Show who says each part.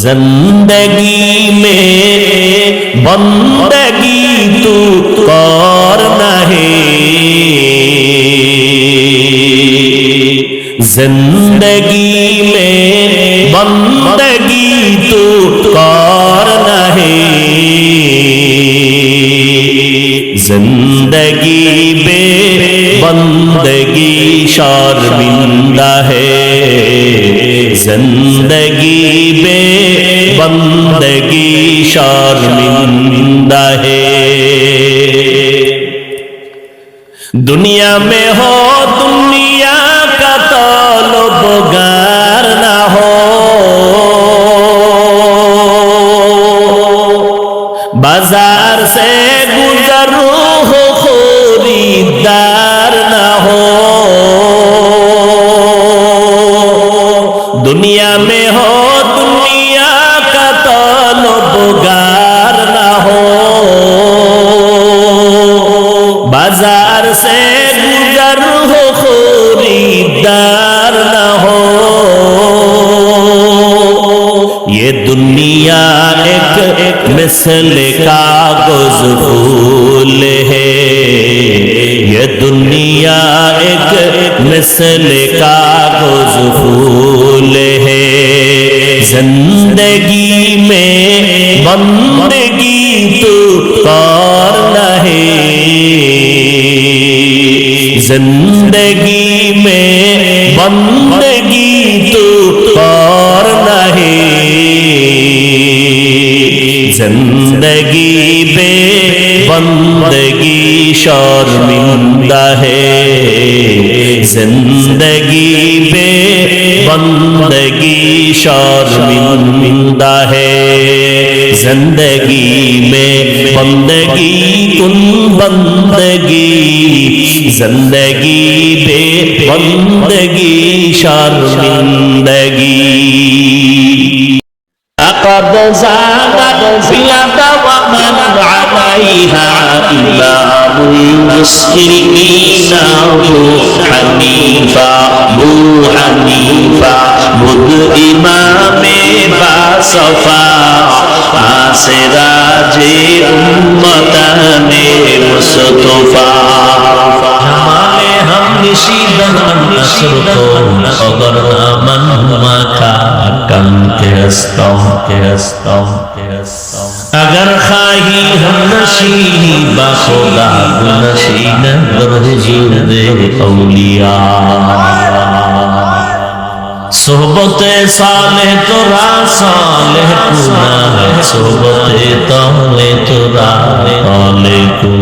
Speaker 1: زندگی میں بندگی تو کرنا ہے زندگی میں بندگی تو کرنا ہے زندگی بے بندگی شرمندہ ہے ज़िंदगी बे बंदगी शर्मिंदा है। दुनिया में हो, दुनिया का तलबगार ना हो। बाज़ार से गुजर हो दुनिया में हो, दुनिया का तलबगार ना हो। बाज़ार से गुजर हो, खरीदार न हो। ये दुनिया एक मिसल कागज़ फूल है। ये दुनिया एक मिसल कागज़ फूल زندگی میں بندگی تو پار ہے زندگی میں بندگی تو پار ہے زندگی بے بندگی شرمندہ ہے۔ زندگی بے بندگی شرمندہ ہے زندگی میں بندگی کن بندگی زندگی بے بندگی شرمندگی لقد زادت زلت ومن عليها إمام المسلمين أبو حنيفة أبو حنيفة ইমামে বাসফা আসে রাজে উম্মতানে মুস্তফা। জামালে হাম নিশিদান নসর অগর আমন মাখা কান্তে হস্তম কে अगर কে हम اگر خواہی ہم نشینی با خدا نشین সোহবতে সালে তোরা সালে কুনা সোহবতে তাহলে তোরা তাহলে কুনা